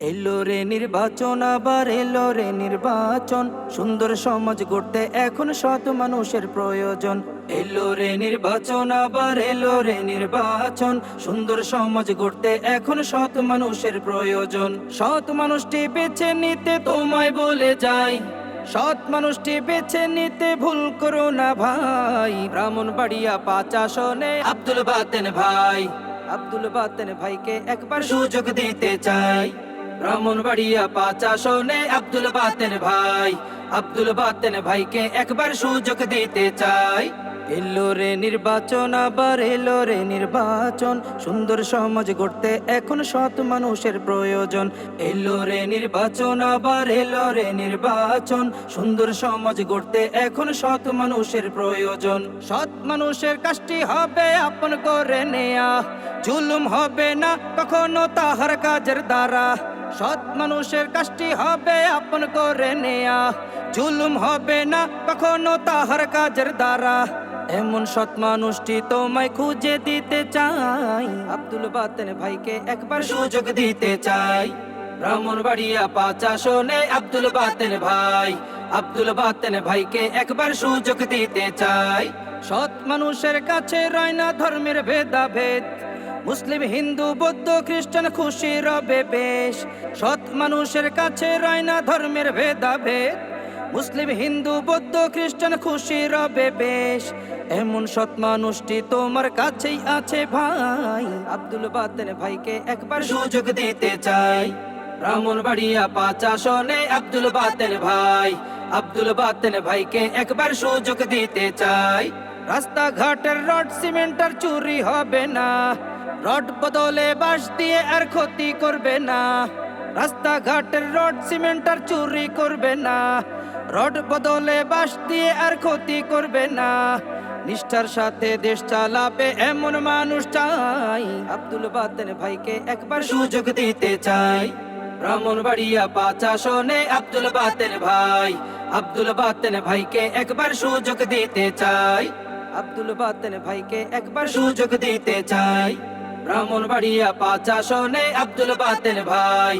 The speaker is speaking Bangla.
এলো রে নির্বাচন, আবার এলো রে নির্বাচন। সুন্দর সমাজ গড়তে এখন সৎ মানুষের প্রয়োজন। এলো রে নির্বাচন, আবার এলো রে নির্বাচন। সুন্দর সমাজ গড়তে এখন সৎ মানুষের প্রয়োজন। সৎ মানুষটি বেছে নিতে তোমায় বলে যাই। সৎ মানুষটি বেছে নিতে ভুল করো না ভাই। ব্রাহ্মণ বাড়িয়া পাঁচ আসনে আব্দুল বাতেন ভাই। আব্দুল বাতেন ভাইকে একবার সুযোগ দিতে চাই। ব্রাহ্মণ বাড়িয়া পাঁচ আসনে আব্দুল বাতেন ভাই। আব্দুল বাতেন ভাইকে একবার সুযোগ দিতে চাই। এলো রে নির্বাচন, আবার এলো রে নির্বাচন। সুন্দর সমাজ গড়তে এখন সৎ মানুষের প্রয়োজন। এলো রে নির্বাচন, আবার এলো রে নির্বাচন। সুন্দর সমাজ গড়তে এখন সৎ মানুষের প্রয়োজন। সৎ মানুষের কাজটি হবে আপন করে নেয়া। জুলুম হবে না কখনো তাহার কাজের দ্বারা। সৎ মানুষের কাজটি হবে আপন করে নেয়া। জুলুম হবে না কখনো তাহার কাজের দ্বারা। এমন সৎ মানুষটি তোমায় খুঁজে দিতে চাই। আব্দুল বাতেন ভাইকে একবার সুযোগ দিতে চাই। ব্রাহ্মণ বাড়িয়া পাচা শোনে আব্দুল বাতেন ভাই। আব্দুল বাতেন ভাইকে একবার সুযোগ দিতে চাই। সৎ মানুষের কাছে রয় না ধর্মের ভেদাভেদ। মুসলিম, হিন্দু, বৌদ্ধ, খ্রিস্টান খুশি রবে বেশ সৎ মানুষের কাছে রয় না ধর্মের ভেদাভেদ। মুসলিম, হিন্দু, বৌদ্ধ, খ্রিস্টান খুশি রবে বেশ এমন সৎ মানুষটি তোমার কাছেই আছে ভাই। আব্দুল বাতেন ভাইকে একবার সুযোগ দিতে চাই। ব্রাহ্মণ বাড়িয়া পাঁচ আসনে আব্দুল বাতেন ভাই। আব্দুল বাতেন ভাইকে একবার সুযোগ দিতে চাই। রাস্তাঘাটের রড, সিমেন্টার চুরি হবে না। রড বদলে বাঁশ দিয়ে আর ক্ষতি করবে না। রাস্তাঘাটের রড সিমেন্ট আর চুরি করবে না। রড বদলে বাঁশ দিয়ে আর ক্ষতি করবে না। নিষ্ঠার সাথে দেশ চালাবে এমন মানুষ চাই। আব্দুল বাতেন ভাইকে একবার সুযোগ দিতে চাই। ব্রাহ্মণ বাড়িয়া পাঁচ আসনে আব্দুল বাতেন ভাই। আব্দুল বাতেন ভাইকে একবার সুযোগ দিতে চাই। আব্দুল বাতেন ভাইকে একবার সুযোগ দিতে চাই। ব্রাহ্মণ বাড়িয়া পাঁচ আসনে আব্দুল বাতেন ভাই।